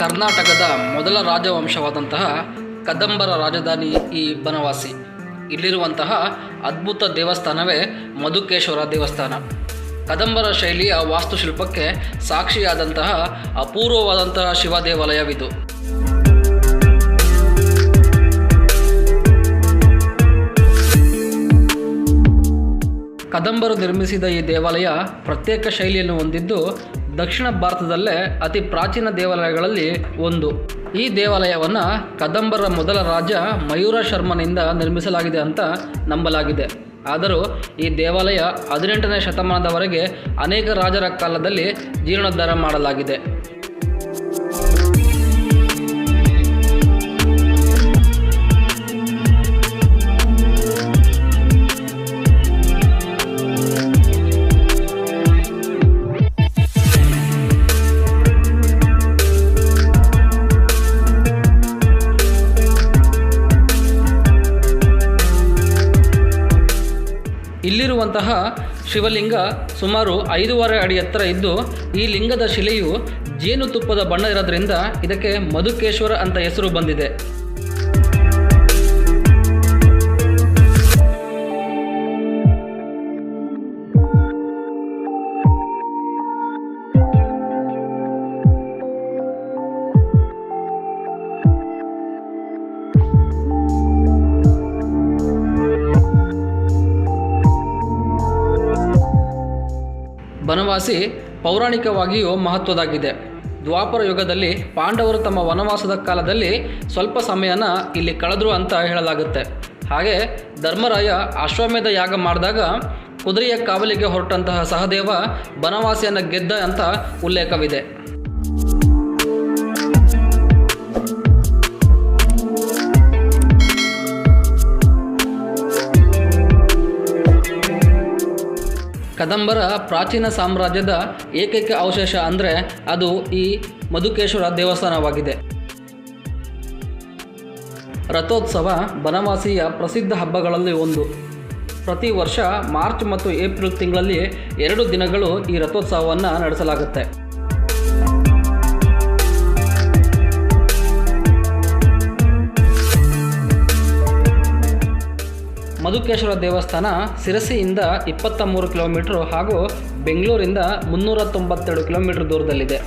ಕರ್ನಾಟಕದ ಮೊದಲ ರಾಜವಂಶವಾದಂತಹ ಕದಂಬರ ರಾಜಧಾನಿ ಈ ಬನವಾಸಿ. ಇಲ್ಲಿರುವಂತಹ ಅದ್ಭುತ ದೇವಸ್ಥಾನವೇ ಮಧುಕೇಶ್ವರ ದೇವಸ್ಥಾನ. ಕದಂಬರ ಶೈಲಿಯ ವಾಸ್ತುಶಿಲ್ಪಕ್ಕೆ ಸಾಕ್ಷಿಯಾದಂತಹ ಅಪೂರ್ವವಾದಂತಹ ಶಿವ ದೇವಾಲಯವಿದು ಕದಂಬರು ನಿರ್ಮಿಸಿದ ಈ ದೇವಾಲಯ ಪ್ರತ್ಯೇಕ ಶೈಲಿಯನ್ನು ಹೊಂದಿದ್ದು ದಕ್ಷಿಣ ಭಾರತದಲ್ಲೇ ಅತಿ ಪ್ರಾಚೀನ ದೇವಾಲಯಗಳಲ್ಲಿ ಒಂದು. ಈ ದೇವಾಲಯವನ್ನು ಕದಂಬರ ಮೊದಲ ರಾಜ ಮಯೂರ ಶರ್ಮನಿಂದ ನಿರ್ಮಿಸಲಾಗಿದೆ ಅಂತ ನಂಬಲಾಗಿದೆ. ಆದರೂ ಈ ದೇವಾಲಯ ಹದಿನೆಂಟನೇ ಶತಮಾನದವರೆಗೆ ಅನೇಕ ರಾಜರ ಕಾಲದಲ್ಲಿ ಜೀರ್ಣೋದ್ಧಾರ ಮಾಡಲಾಗಿದೆ. ಇಲ್ಲಿರುವಂತಹ ಶಿವಲಿಂಗ ಸುಮಾರು ಐದೂವರೆ ಅಡಿ ಎತ್ತರ ಇದ್ದು, ಈ ಲಿಂಗದ ಶಿಲೆಯು ಜೇನುತುಪ್ಪದ ಬಣ್ಣ ಇರೋದ್ರಿಂದ ಇದಕ್ಕೆ ಮಧುಕೇಶ್ವರ ಅಂತ ಹೆಸರು ಬಂದಿದೆ. ಬನವಾಸಿ ಪೌರಾಣಿಕವಾಗಿಯೂ ಮಹತ್ವದಾಗಿದೆ ದ್ವಾಪರ ಯುಗದಲ್ಲಿ ಪಾಂಡವರು ತಮ್ಮ ವನವಾಸದ ಕಾಲದಲ್ಲಿ ಸ್ವಲ್ಪ ಸಮಯನ ಇಲ್ಲಿ ಕಳೆದ್ರು ಅಂತ ಹೇಳಲಾಗುತ್ತೆ. ಹಾಗೆ ಧರ್ಮರಾಯ ಅಶ್ವಮೇಧ ಯಾಗ ಮಾಡಿದಾಗ ಕುದುರೆಯ ಕಾವಲಿಗೆ ಹೊರಟಂತಹ ಸಹದೇವ ಬನವಾಸಿಯನ್ನು ಗೆದ್ದ ಅಂತ ಉಲ್ಲೇಖವಿದೆ. ಕದಂಬರ ಪ್ರಾಚೀನ ಸಾಮ್ರಾಜ್ಯದ ಏಕೈಕ ಅವಶೇಷ ಅಂದರೆ ಅದು ಈ ಮಧುಕೇಶ್ವರ ದೇವಸ್ಥಾನವಾಗಿದೆ. ರಥೋತ್ಸವ ಬನವಾಸಿಯ ಪ್ರಸಿದ್ಧ ಹಬ್ಬಗಳಲ್ಲಿ ಒಂದು. ಪ್ರತಿ ವರ್ಷ ಮಾರ್ಚ್ ಮತ್ತು ಏಪ್ರಿಲ್ ತಿಂಗಳಲ್ಲಿ ಎರಡು ದಿನಗಳು ಈ ರಥೋತ್ಸವವನ್ನು ನಡೆಸಲಾಗುತ್ತೆ. ಮಧುಕೇಶ್ವರ ದೇವಸ್ಥಾನ ಸಿರಸಿಯಿಂದ ಇಪ್ಪತ್ತ ಮೂರು ಕಿಲೋಮೀಟ್ರು ಹಾಗೂ ಬೆಂಗಳೂರಿಂದ ಮುನ್ನೂರ ತೊಂಬತ್ತೆರಡು ಕಿಲೋಮೀಟ್ರ್ ದೂರದಲ್ಲಿದೆ.